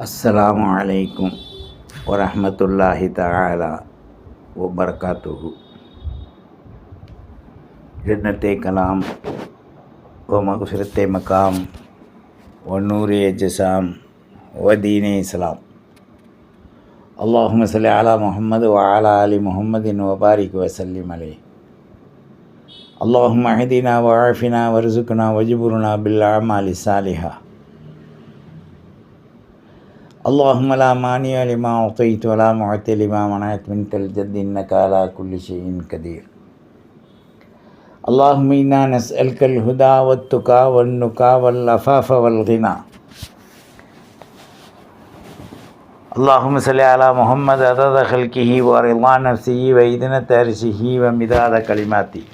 அஸ்ஸலாமு அலைக்கும் வரமத்துல்லாஹி தகாலா ஒபர்காத்துஹு ஜன்னத்தை கலாம் ஓ மகுசுரத்தை மக்காம் ஒன்னூரிய ஜசாம் வதீனே இஸ்லாம். அல்லாஹும சல்லி அலா முகமது வஆலா அலி முகமதின் வபாரிக் வசல்லிம் அலே அல்லாஹும் அஹதீனா வாஃபினா வருசுக்குனா வஜிபுருனா பில் அமாலி சாலிஹா. اللهم لا مانع لما أعطيت ولا معطي لما منعت منك الجد إنك على كل شيء قدير. اللهم إنا نسألك الهدى والتقى والنقى والعفاف والغنى. اللهم صل على محمد عدد خلقه ورضا نفسه وإذنة عرشه ومداد كلماته.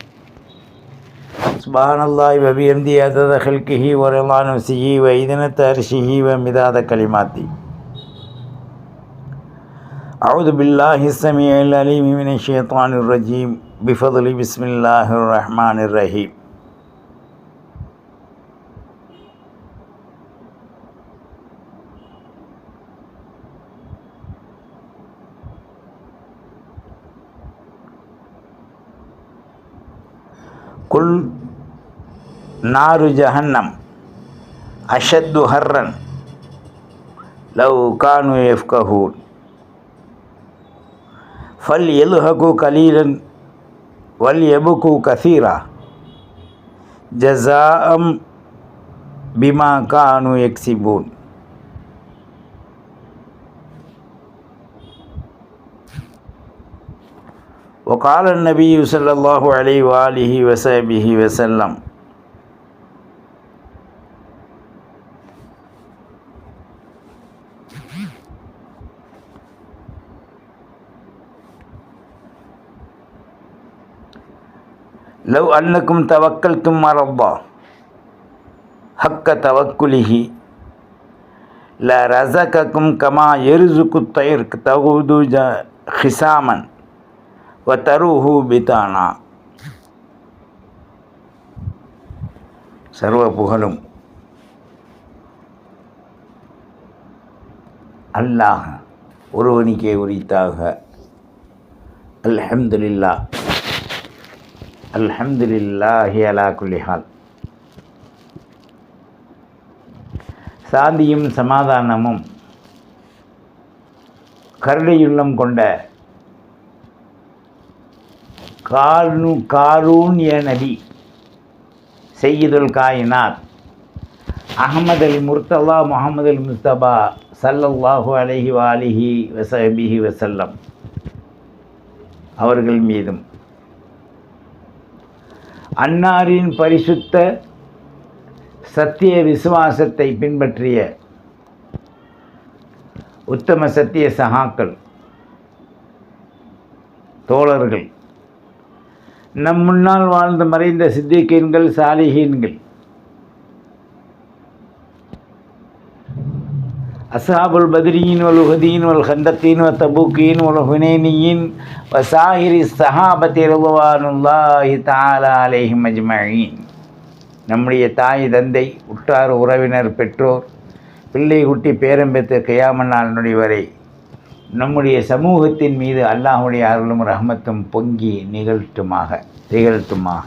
سبحان الله وبحمده عدد خلقه ورضا نفسه وإذنة عرشه ومداد كلماته. أعوذ بالله السميع العليم من الشيطان الرجيم. بفضل بسم الله الرحمن الرحيم. قل نار جهنم أشد حرا لو كانوا يفقهون. فليلهكوا قليلا وليبكوا كثيرا. جزاء بما كانوا يكسبون. وقال النبي صلى الله عليه وآله وسلم لو أنكم توكلتم على الله حق توكله لرزقكم كما يرزق الطير تغدو خساما وتروه بطانا சர்வ புகழும் அல்லாஹ் ஒருவனுக்கே உரித்தாக அல்ஹம்துலில்லா அல்ஹம்துலில்லாஹி அலா குல்லிஹால் சாந்தியும் சமாதானமும் கருணையுள்ளம் கொண்ட கார்னு காரூன்ய நபி செய்யுதுல் காயினாத் அகமது அலி முர்த்தல்லா முகமது அல் முஸ்தபா சல்லல்லாஹு அலஹி வாலிஹி வசபிஹி வசல்லம் அவர்கள் மீதும். அன்னாரின் பரிசுத்த சத்திய விசுவாசத்தை பின்பற்றிய உத்தம சத்திய சகாக்கள் தோழர்கள் நம் முன்னால் வாழ்ந்து மறைந்த சித்திகீன்கள் சாலிகீன்கள் அசாபுல் பத்ரியின் வல் உஹதீன் வல் ஹந்தத்தீன் வ தபூக்கீன் வல் ஹுனேனியின் வ சாஹிரி சஹாபத்தி தாலா அலேஹிம் அஜ்மஈன் நம்முடைய தாய் தந்தை உற்றார் உறவினர் பெற்றோர் பிள்ளை குட்டி பேரம்பெற்ற கையாம நாள் நொடி வரை நம்முடைய சமூகத்தின் மீது அல்லாஹுடைய அருளும் ரஹமத்தும் பொங்கி நிகழ்த்துமாக திகழ்த்துமாக.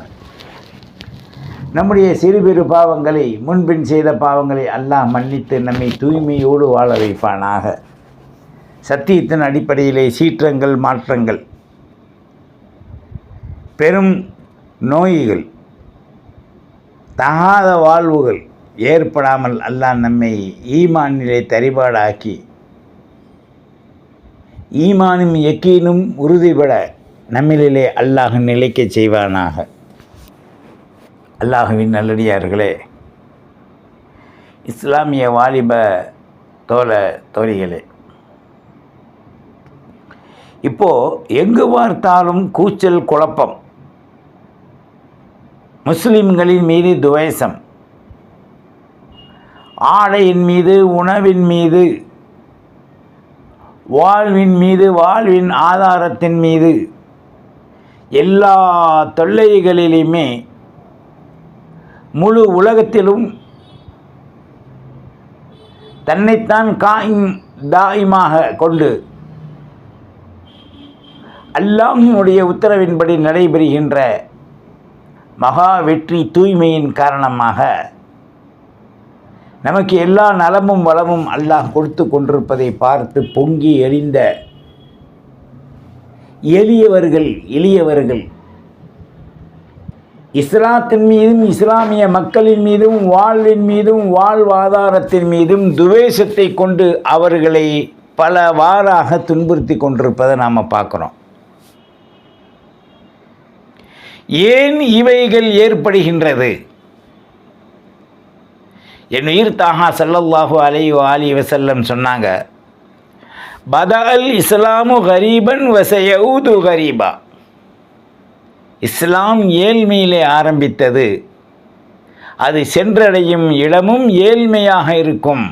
நம்முடைய சிறு பெரு பாவங்களை முன்பின் செய்த பாவங்களை அல்லாஹ் மன்னித்து நம்மை தூய்மையோடு வாழ வைப்பானாக. சத்தியத்தின் அடிப்படையிலே சீற்றங்கள் மாற்றங்கள் பெரும் நோய்கள் தகாத வாழ்வுகள் ஏற்படாமல் அல்லாஹ் நம்மை ஈமானிலே தரிபாடாக்கி ஈமானும் எக்கீனும் உறுதிபட நம்மிலே அல்லாஹ் நிலைக்கச் செய்வானாக. அல்லாஹுவின் நல்லடியார்களே இஸ்லாமிய வாலிப தோழ தோழிகளே இப்போது எங்கு பார்த்தாலும் கூச்சல் குழப்பம். முஸ்லிம்களின் மீது துவேஷம். ஆடையின் மீது உணவின் மீது வாழ்வின் மீது வாழ்வின் ஆதாரத்தின் மீது எல்லா தொல்லைகளிலுமே முழு உலகத்திலும் தன்னைத்தான் காயும் தாயுமாக கொண்டு அல்லாஹினுடைய உத்தரவின்படி நடைபெறுகின்ற மகா வெற்றி தூய்மையின் காரணமாக நமக்கு எல்லா நலமும் வளமும் அல்லாஹ் கொடுத்து கொண்டிருப்பதை பார்த்து பொங்கி எறிந்த எளியவர்கள் எளியவர்கள் இஸ்லாத்தின் மீதும் இஸ்லாமிய மக்களின் மீதும் வாழ்வின் மீதும் வாழ்வாதாரத்தின் மீதும் துவேஷத்தை கொண்டு அவர்களை பல வாராக துன்புறுத்தி கொண்டிருப்பதை நாம் பார்க்குறோம். ஏன் இவைகள் ஏற்படுகின்றது? என் உயிர் தாகா சல்லல்லாஹு அலை அலி வசல்லம் சொன்னாங்க பதல் இஸ்லாமு கரீபன் வசயூது கரீபா. இஸ்லாம் ஏழ்மையிலே ஆரம்பித்தது. அது சென்றடையும் இடமும் ஏழ்மையாக இருக்கும்.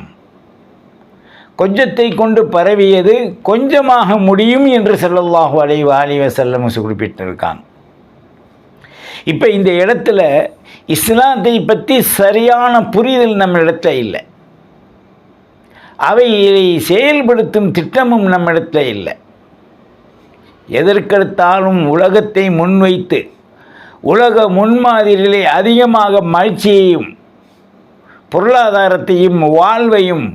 கொஞ்சத்தை கொண்டு பரவியது கொஞ்சமாக முடியும் என்று செல்லல்லாஹு அலை அலி செல்லம் குறிப்பிட்டிருக்காங்க. இப்போ இந்த இடத்துல இஸ்லாத்தை பற்றி சரியான புரிதல் நம்ம இடத்துல இல்லை. அவை செயல்படுத்தும் திட்டமும் நம்ம இடத்துல இல்லை. எதற்கெடுத்தாலும் உலகத்தை முன்வைத்து உலக முன்மாதிரிகளை அதிகமாக மகிழ்ச்சியையும் பொருளாதாரத்தையும் வாழ்வையும்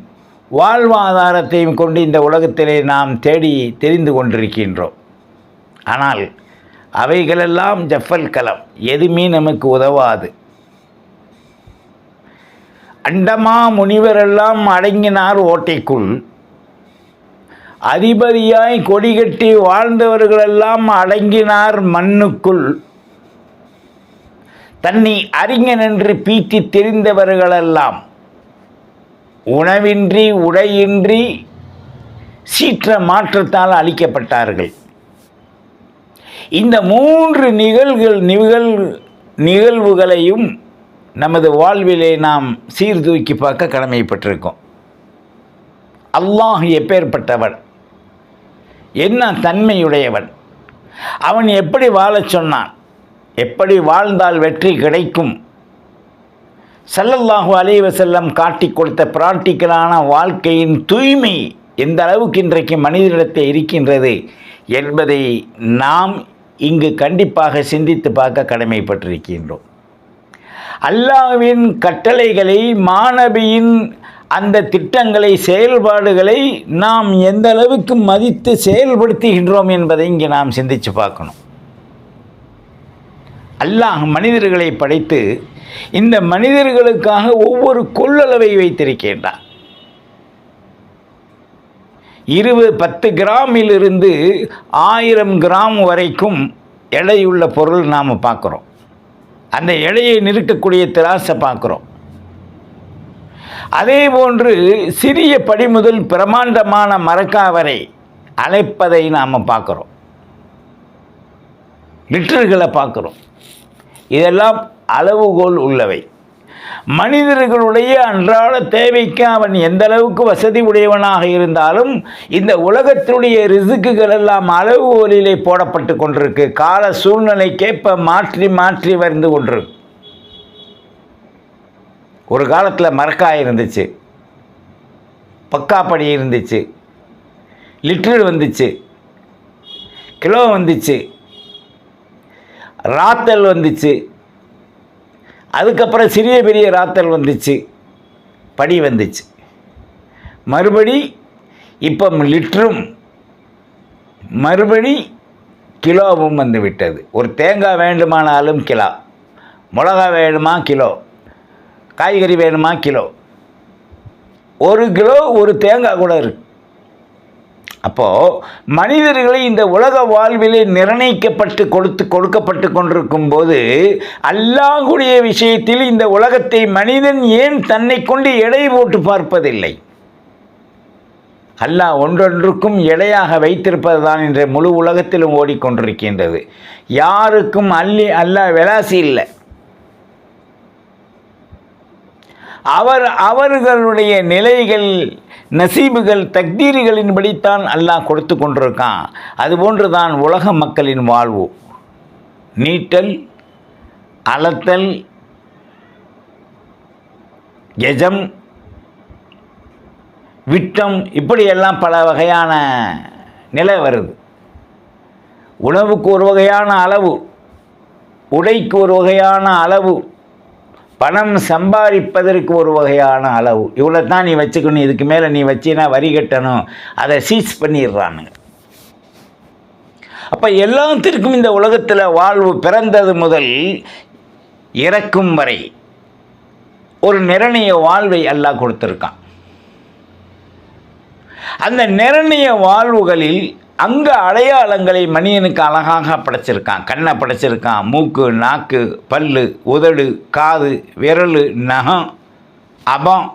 வாழ்வாதாரத்தையும் கொண்டு இந்த உலகத்திலே நாம் தேடி தெரிந்து கொண்டிருக்கின்றோம். ஆனால் அவைகளெல்லாம் ஜஃபல் கலம் எதுவுமே நமக்கு உதவாது. அண்டமா முனிவரெல்லாம் அடங்கினார் ஓட்டைக்குள் அதிபதியாய் கொடிகட்டி வாழ்ந்தவர்களெல்லாம் அடங்கினார் மண்ணுக்குள். தன்னை அறிஞன் என்று பீட்டி தெரிந்தவர்களெல்லாம். உணவின்றி உடையின்றி சீற்ற மாற்றத்தால் அழிக்கப்பட்டார்கள். இந்த மூன்று நிகழ்கள் நிகழ் நிகழ்வுகளையும் நமது வாழ்விலே நாம் சீர்தூக்கி பார்க்க கடமைப்பட்டிருக்கோம். அல்லாஹ் எப்பேற்பட்டவன் என்ன தன்மையுடையவன்? அவன் எப்படி வாழச் சொன்னான்? எப்படி வாழ்ந்தால் வெற்றி கிடைக்கும்? சல்லல்லாஹு அலைஹி செல்லம் காட்டி கொடுத்த பிராக்டிக்கலான வாழ்க்கையின் தூய்மை எந்த அளவுக்கு இன்றைக்கு மனிதனிடத்தில் இருக்கின்றது என்பதை நாம் இங்கு கண்டிப்பாக சிந்தித்து பார்க்க கடமைப்பட்டிருக்கின்றோம். அல்லாஹ்வின் கட்டளைகளை மாணவியின் அந்த திட்டங்களை செயல்பாடுகளை நாம் எந்த அளவுக்கு மதித்து செயல்படுத்துகின்றோம் என்பதை இங்கே நாம் சிந்தித்து பார்க்கணும். அல்லாஹ் மனிதர்களை படைத்து இந்த மனிதர்களுக்காக ஒவ்வொரு கொள்ளளவை வைத்திருக்கின்றார் இருபது பத்து கிராமிலிருந்து ஆயிரம் கிராம் வரைக்கும் எடையுள்ள பொருள் நாம் பார்க்குறோம். அந்த எடையை நிறுக்கக்கூடிய திராசை பார்க்குறோம். அதே போன்று சிறிய படி முதல் பிரமாண்டமான மரக்காவரை அழைப்பதை நாம் பார்க்குறோம். லிட்டர்களை பார்க்குறோம். இதெல்லாம் அளவுகோல் உள்ளவை. மனிதர்களுடைய அன்றாட தேவைக்கு அவன் எந்த அளவுக்கு வசதி உடையவனாக இருந்தாலும் இந்த உலகத்தினுடைய ரிசுக்குகள் எல்லாம் அளவுகோலிலே போடப்பட்டு கொண்டிருக்கு. கால சூழ்நிலைக்கேற்ப மாற்றி மாற்றி வந்து கொண்டிருக்கு. ஒரு காலத்தில் மரக்காய் இருந்துச்சு. பக்காப்படி இருந்துச்சு. லிட்டர் வந்துச்சு. கிலோ வந்துச்சு. ராத்தல் வந்துச்சு. அதுக்கப்புறம் சிறிய பெரிய ராத்தல் வந்துச்சு. படி வந்துச்சு. மறுபடி இப்போ லிட்டரும் மறுபடி கிலோவும் வந்து விட்டது. ஒரு தேங்காய் வேண்டுமானாலும் கிலோ மிளகா வேணுமா கிலோ? காய்கறி வேணுமா? கிலோ. ஒரு கிலோ ஒரு தேங்காய் கூட இருக்கு. அப்போது மனிதர்களை இந்த உலக வாழ்விலே நிர்ணயிக்கப்பட்டு கொடுத்து கொடுக்கப்பட்டு கொண்டிருக்கும் போது அல்லாஹுடைய விஷயத்தில் இந்த உலகத்தை மனிதன் ஏன் தன்னை கொண்டு எடை போட்டு பார்ப்பதில்லை? அல்லாஹ் ஒன்றொன்றுக்கும் எடையாக வைத்திருப்பது தான் இன்றைய முழு உலகத்திலும் ஓடிக்கொண்டிருக்கின்றது. யாருக்கும் அள்ளி அல்லாஹ் விளாசி இல்லை. அவர் அவர்களுடைய நிலைகள் நசீபுகள் தக்தீரிகளின்படித்தான் அல்லாஹ் கொடுத்து கொண்டிருக்கான். அதுபோன்று தான் உலக மக்களின் வாழ்வு. நீட்டல் அளத்தல் எஜம் விட்டம் இப்படியெல்லாம் பல வகையான நிலை வருது. உணவுக்கு ஒரு வகையான அளவு உடைக்கு ஒரு வகையான அளவு பணம் சம்பாதிப்பதற்கு ஒரு வகையான அளவு. இவ்வளோ தான் நீ வச்சுக்கணும் இதுக்கு மேலே நீ வச்சினா வரி கட்டணும். அதை சீஸ் பண்ணிடுறானுங்க. அப்போ எல்லாத்திற்கும் இந்த உலகத்தில் வாழ்வு பிறந்தது முதல் இறக்கும் வரை ஒரு நிர்ணய வாழ்வை அல்லாஹ் கொடுத்துருக்கான். அந்த நிர்ணய வாழ்வுகளில் அங்க அடையாளங்களை மனிதனுக்கு அழகாக படைச்சிருக்கான். கண்ணை படைச்சிருக்கான். மூக்கு நாக்கு பல்லு உதடு காது விரல் நகம் அபம்.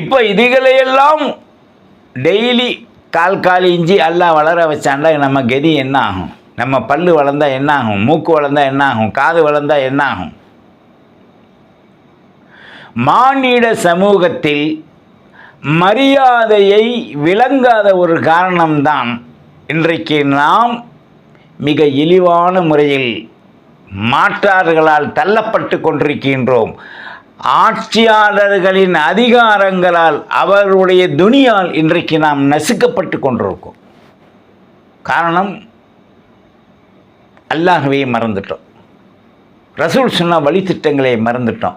இப்போ இதுகளையெல்லாம் டெய்லி கால் கால் இஞ்சி எல்லாம் வளர வச்சாண்டா நம்ம கதி என்ன ஆகும் நம்ம பல்லு வளர்ந்தால் என்ன ஆகும் மூக்கு வளர்ந்தா என்ன ஆகும் காது வளர்ந்தா என்ன ஆகும் மானிட சமூகத்தில் மரியாதையை விளங்காத ஒரு காரணம்தான் இன்றைக்கு நாம் மிக இழிவான முறையில் மாற்றார்களால் தள்ளப்பட்டு கொண்டிருக்கின்றோம். ஆட்சியாளர்களின் அதிகாரங்களால் அவருடைய துணியால் இன்றைக்கு நாம் நசுக்கப்பட்டு கொண்டிருக்கோம். காரணம் அல்லாகவே மறந்துட்டோம். ரசூல் சொன்ன வழித்திட்டங்களை மறந்துட்டோம்.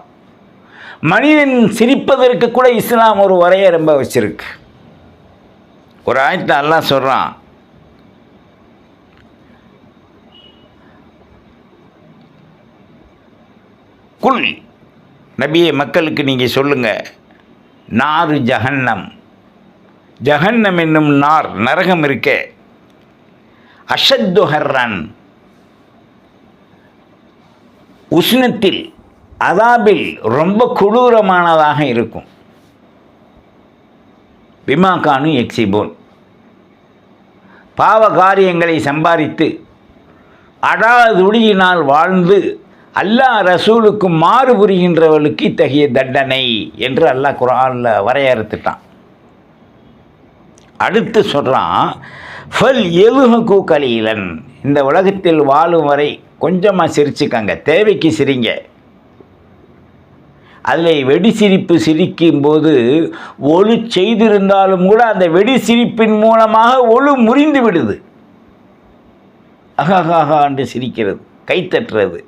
மனிதன் சிரிப்பதற்கு கூட இஸ்லாம் ஒரு வரையறம்ப வச்சிருக்கு. ஒரு ஆயத்தில் அல்லாஹ் சொல்கிறான் குல் நபியை மக்களுக்கு நீங்கள் சொல்லுங்கள் நாறு ஜஹன்னம் ஜஹன்னம் என்னும் நார் நரகம் இருக்கே அஷத்து ஹர்ரன் உஷ்ணத்தில் அதாபில் ரொம்ப கொடூரமானதாக இருக்கும். பிமாகானு எக்ஸிபோன் பாவ காரியங்களை சம்பாதித்து அடாதுடியினால் வாழ்ந்து அல்லாஹ் ரசூலுக்கு மாறு புரிகின்றவர்களுக்கு இத்தகைய தண்டனை என்று அல்லாஹ் குரானில் வரையறுத்துட்டான். அடுத்து சொல்கிறான் ஃபல் எலுகு கலீலன். இந்த உலகத்தில் வாழும் வரை கொஞ்சமாக சிரிச்சுக்கங்க தேவைக்கு சிரிங்க. அதில் வெடி சிரிப்பு சிரிக்கும்போது ஒளி செய்திருந்தாலும் கூட அந்த வெடி சிரிப்பின் மூலமாக ஒழு முறிந்து விடுது. அகஹாஹா என்று சிரிக்கிறது கைத்தட்டுறது.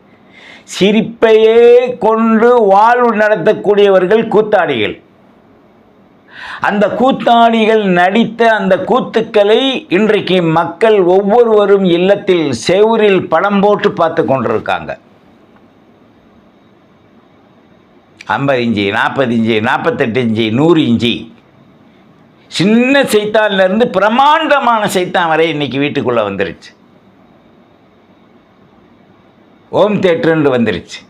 சிரிப்பையே கொண்டு வாழ்வு நடத்தக்கூடியவர்கள் கூத்தாடிகள். அந்த கூத்தாடிகள் நடித்த அந்த கூத்துக்களை இன்றைக்கு மக்கள் ஒவ்வொருவரும் இல்லத்தில் செவுரில் படம் போட்டு பார்த்து கொண்டிருக்காங்க. ஐம்பது இஞ்சி நாற்பது இஞ்சி நாற்பத்தெட்டு இஞ்சி நூறு இஞ்சி சின்ன சைத்தான்லேருந்து பிரமாண்டமான சைத்தான் வரை இன்னைக்கு வீட்டுக்குள்ளே வந்துருச்சு. ஹோம் தேட்டருன்னு வந்துருச்சு.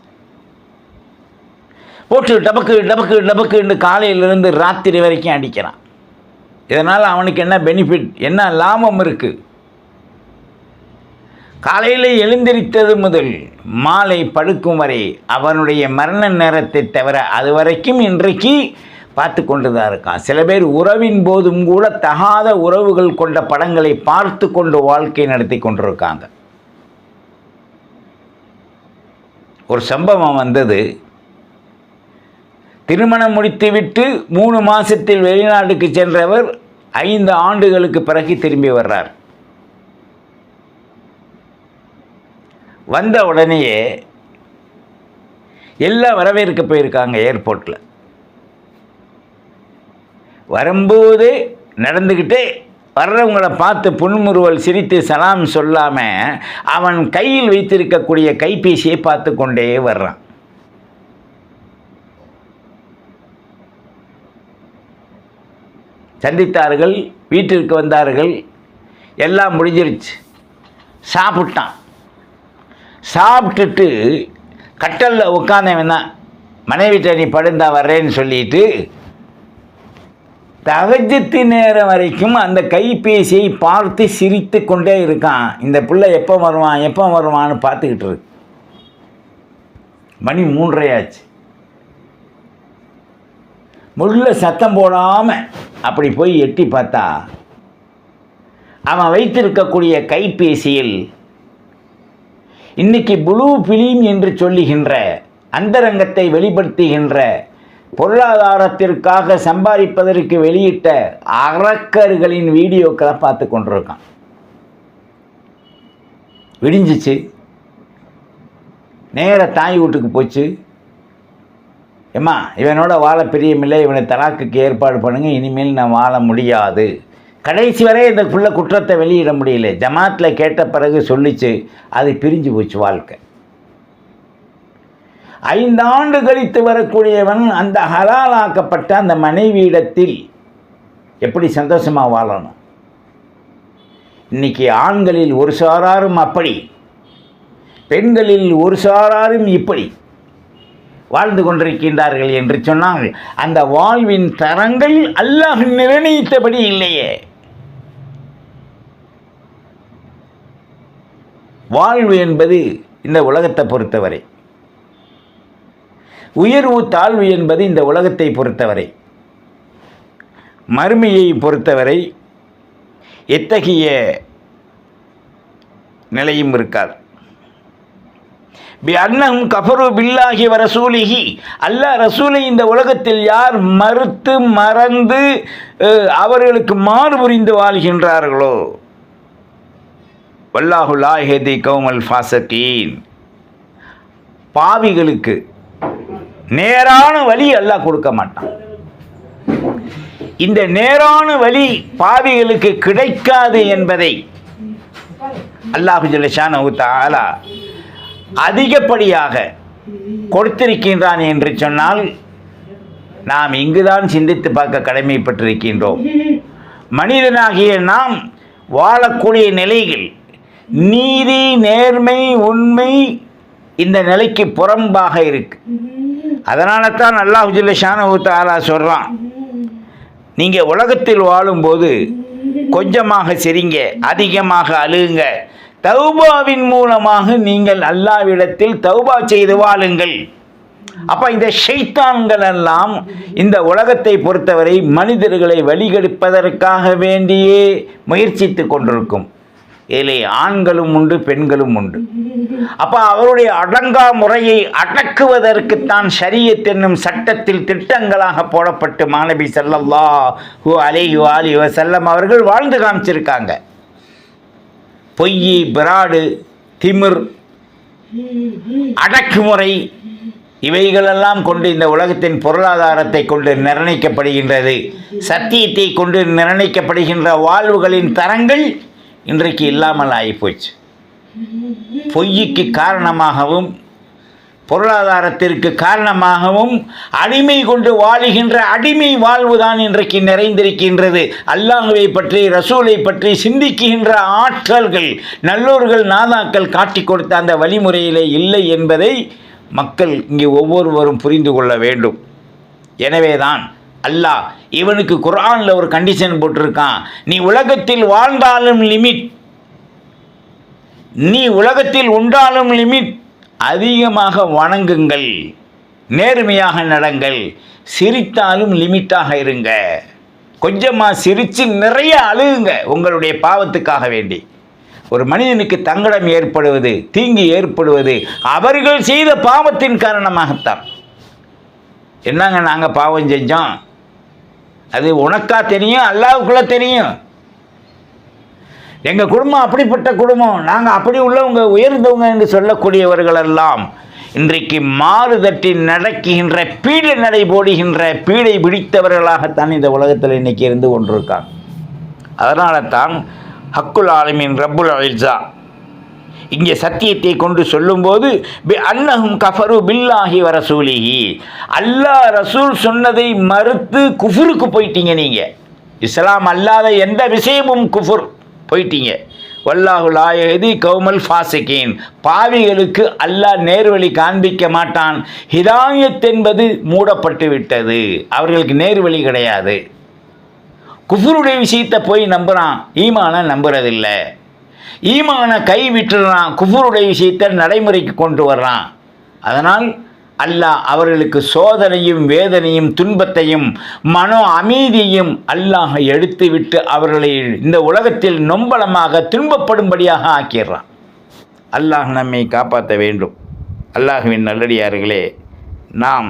போட்டு டபக்கு டபக்கு டபக்குன்னு காலையிலேருந்து ராத்திரி வரைக்கும் அடிக்கிறான். இதனால் அவனுக்கு என்ன பெனிஃபிட் என்ன லாபம் இருக்குது காலையில் எழுந்திரித்தது முதல் மாலை படுக்கும் வரை அவனுடைய மரண நேரத்தை தவிர அது வரைக்கும் இன்றைக்கு பார்த்து கொண்டு தான் இருக்கான். சில பேர் உறவின் போதும் கூட தகாத உறவுகள் கொண்ட படங்களை பார்த்து கொண்டு வாழ்க்கை நடத்தி கொண்டிருக்காங்க. ஒரு சம்பவம் வந்தது. திருமணம் முடித்துவிட்டு மூணு மாதத்தில் வெளிநாட்டுக்கு சென்றவர் ஐந்து ஆண்டுகளுக்கு பிறகு திரும்பி வர்றார். வந்த உடனேயே எல்லாம் வரவேற்க போயிருக்காங்க ஏர்போர்ட்டில் வரும்போது நடந்துக்கிட்டே வர்றவங்கள பார்த்து புன்முறுவல் சிரித்து சலாம் சொல்லாமல் அவன் கையில் வைத்திருக்கக்கூடிய கைபேசியை பார்த்து கொண்டே வர்றான். சந்தித்தார்கள் வீட்டிற்கு வந்தார்கள் எல்லாம் முடிஞ்சிருச்சு. சாப்பிட்டான். சாப்பிட்டுட்டு கட்டலில் உட்காந்தவன் தான். மனைவிட்ட நீ படுந்தா வர்றேன்னு சொல்லிட்டு தகஜத்து நேரம் வரைக்கும் அந்த கைபேசியை பார்த்து சிரித்து கொண்டே இருக்கான். இந்த பிள்ளை எப்போ வருவான் எப்போ வருவான்னு பார்த்துக்கிட்டு இருக்கு மணி மூன்றையாச்சு. முள்ள சத்தம் போடாமல் அப்படி போய் எட்டி பார்த்தா அவன் வைத்திருக்கக்கூடிய கைபேசியில் இன்னைக்கு ப்ளூ ஃபிலிம் என்று சொல்லுகின்ற அந்தரங்கத்தை வெளிப்படுத்துகின்ற பொருளாதாரத்திற்காக சம்பாதிப்பதற்கு வெளியிட்ட அரக்கர்களின் வீடியோக்களை பார்த்து கொண்டிருக்கான். விடிஞ்சிச்சு. நேர தாய் வீட்டுக்கு போச்சு. ஏம்மா இவனோட வாழ பிரியமில்லை இவனை தலாக்குக்கு ஏற்பாடு பண்ணுங்க இனிமேல் நான் வாழ முடியாது. கடைசி வரை இந்த பிள்ளை குற்றத்தை வெளியிட முடியல. ஜமாத்தில் கேட்ட பிறகு சொல்லிச்சு அது பிரிஞ்சு போச்சு வாழ்க்கை. ஐந்தாண்டு கழித்து வரக்கூடியவன் அந்த ஹலாலாக்கப்பட்ட அந்த மனைவியிடத்தில் எப்படி சந்தோஷமாக வாழணும்? இன்னைக்கு ஆண்களில் ஒரு சாராரும் அப்படி பெண்களில் ஒரு சாராரும் இப்படி வாழ்ந்து கொண்டிருக்கின்றார்கள் என்று சொன்னால் அந்த வாழ்வின் தரங்கள் அல்லாஹ் நிர்ணயித்தபடி இல்லையே. வாழ்வு என்பது இந்த உலகத்தை பொறுத்தவரை. உயர்வு தாழ்வு என்பது இந்த உலகத்தை பொறுத்தவரை. மறுமையை பொறுத்தவரை எத்தகைய நிலையும் இருக்காது. பி அன்னம் கஃபரு பில்லாஹி வ அல்லாஹ் ரசூலை இந்த உலகத்தில் யார் மறுத்து மறந்து அவர்களுக்கு மாறு புரிந்து வாழ்கின்றார்களோ? வல்லாஹுல்லா ஹேதி கௌமல் ஃபாசக்கீன் பாவிகளுக்கு நேரான வழி அல்லாஹ் கொடுக்க மாட்டான். இந்த நேரான வழி பாவிகளுக்கு கிடைக்காது என்பதை அல்லாஹு ஜல்லஷானஹு தஆலா அதிகப்படியாக கொடுத்திருக்கின்றான் என்று சொன்னால் நாம் இங்குதான் சிந்தித்து பார்க்க கடமைப்பட்டிருக்கின்றோம். மனிதனாகிய நாம் வாழக்கூடிய நிலைகள் நீதி நேர்மை உண்மை இந்த நிலைக்கு புறம்பாக இருக்கு. அதனால தான் அல்லாஹ் ஜில்லஷானு தாலா சொல்கிறான் நீங்கள் உலகத்தில் வாழும்போது கொஞ்சமாக சிரிங்க அதிகமாக அழுகுங்க. தௌபாவின் மூலமாக நீங்கள் அல்லாவிடத்தில் தௌபா செய்து வாழுங்கள். அப்போ இந்த ஷைத்தான்கள் எல்லாம் இந்த உலகத்தை பொறுத்தவரை மனிதர்களை வழிகெடுப்பதற்காக வேண்டியே முயற்சித்து கொண்டிருக்கும். இதிலே ஆண்களும் உண்டு பெண்களும் உண்டு. அப்போ அவருடைய அடங்கா முறையை அடக்குவதற்குத்தான் ஷரியத் என்னும் சட்டத்தில் திட்டங்களாக போடப்பட்டு மாணவி செல்லல்லா ஹூ அலைஹு அலி செல்லம் அவர்கள் வாழ்ந்து காமிச்சிருக்காங்க. பொய் பிராடு திமிர் அடக்குமுறை இவைகளெல்லாம் கொண்டு இந்த உலகத்தின் பொருளாதாரத்தை கொண்டு நிர்ணயிக்கப்படுகின்றது. சத்தியத்தை கொண்டு நிர்ணயிக்கப்படுகின்ற வாழ்வுகளின் தரங்கள் இன்றைக்கு இல்லாமல் ஆகிப்போச்சு. பொய்யுக்கு காரணமாகவும் பொருளாதாரத்திற்கு காரணமாகவும் அடிமை கொண்டு வாழுகின்ற அடிமை வாழ்வுதான் இன்றைக்கு நிறைந்திருக்கின்றது. அல்லாஹுவை பற்றி ரசூலை பற்றி சிந்திக்கின்ற ஆற்றல்கள் நல்லோர்கள் நாதாக்கள் காட்டிக் கொடுத்த அந்த வழிமுறையிலே இல்லை என்பதை மக்கள் இங்கே ஒவ்வொருவரும் புரிந்து கொள்ள வேண்டும். எனவேதான் அல்லாஹ் இவனுக்கு குர்ஆனில் ஒரு கண்டிஷன் போட்டிருக்கான். நீ உலகத்தில் வாழ்ந்தாலும் லிமிட் நீ உலகத்தில் உண்டாலும் லிமிட் அதிகமாக வணங்குங்கள். நேர்மையாக நடங்கள். சிரித்தாலும் லிமிட்டாக இருங்க. கொஞ்சமாக சிரித்து நிறைய அழுகுங்க உங்களுடைய பாவத்துக்காக வேண்டி. ஒரு மனிதனுக்கு தங்கடம் ஏற்படுவது தீங்கு ஏற்படுவது அவர்கள் செய்த பாவத்தின் காரணமாகத்தான். என்னங்க நாங்கள் பாவம் செஞ்சோம்? அது உனக்கா தெரியும் அல்லாவுக்குள்ள தெரியும். எங்கள் குடும்பம் அப்படிப்பட்ட குடும்பம். நாங்கள் அப்படி உள்ளவங்க உயர்ந்தவங்க என்று சொல்லக்கூடியவர்களெல்லாம் இன்றைக்கு மாறுதட்டி நடக்குகின்ற பீடை நடை போடுகின்ற பீடை பிடித்தவர்களாகத்தான் இந்த உலகத்தில் இன்னைக்கு இருந்து கொண்டிருக்காங்க. அதனால தான் ஹக்குல் ஆலமின் ரப்புல் அலிசா இங்கே சத்தியத்தை கொண்டு சொல்லும்போது பி அன்னஹும் கஃபரு பில்லாஹி வ ரசூலிஹி. அல்லாஹ் ரசூல் சொன்னதை மறுத்து குஃபுருக்கு போயிட்டீங்க நீங்கள் இஸ்லாம் அல்லாத எந்த விஷயமும் குஃபுர் போயிட்டீங்க. வல்லாஹு லாயதி கௌமல் ஃபாசிகீன். பாவிகளுக்கு அல்லாஹ் நேர்வழி காண்பிக்க மாட்டான். ஹிதாயத் என்பது மூடப்பட்டு விட்டது. அவர்களுக்கு நேர்வழி கிடையாது. குஃபுருடைய விஷயத்தை போய் நம்புகிறான் ஈமானை நம்புறதில்லை. ஈமானை கை விட்டுறான் குஃபுருடைய விஷயத்தை நடைமுறைக்கு கொண்டு வர்றான். அதனால் அல்லாஹ் அவர்களுக்கு சோதனையும் வேதனையும் துன்பத்தையும் மனோ அமைதியையும் அல்லாஹ் எடுத்துவிட்டு அவர்களை இந்த உலகத்தில் நொம்பலமாக துன்பப்படும்படியாக ஆக்கிடுறான். அல்லாஹ் நம்மை காப்பாற்ற வேண்டும். அல்லாஹுவின் நல்லடியார்களே நாம்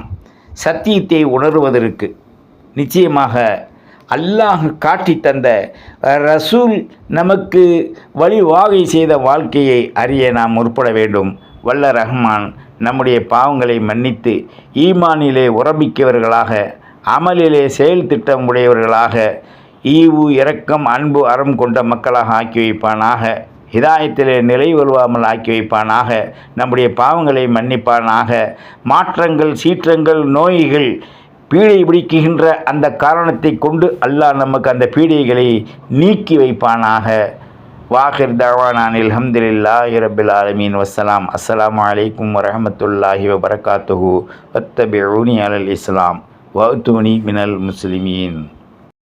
சத்தியத்தை உணர்வதற்கு நிச்சயமாக அல்லாஹ் காட்டி தந்த ரசூல் நமக்கு வழிவாகை செய்த வாழ்க்கையை அறிய நாம் முற்பட வேண்டும். வல்ல ரஹ்மான் நம்முடைய பாவங்களை மன்னித்து ஈமானிலே உறப்பிக்கவர்களாக அமலிலே செயல் திட்டம் உடையவர்களாக ஈவு இரக்கம் அன்பு அறம் கொண்ட மக்களாக ஆக்கி வைப்பானாக ஹிதாயத்திலே நிலை வருவாமல் ஆக்கி வைப்பானாக நம்முடைய பாவங்களை மன்னிப்பானாக மாற்றங்கள் சீற்றங்கள் நோய்கள் பீடை பிடிக்குகின்ற அந்த காரணத்தை கொண்டு அல்லாஹ் நமக்கு அந்த பீடைகளை நீக்கி வைப்பானாக. வாஹிர் தவானான் அலமதுல்லா ரபில் ஆலமீன். வஸ்ஸலாம். அஸ்ஸலாமு அலைக்கும் வரஹமத்துல்லாஹி வபரகாத்துஹு. வத்தபிஊனி அலல் இஸ்லாம். வஅத்துனி மினல் முஸ்லிமீன்.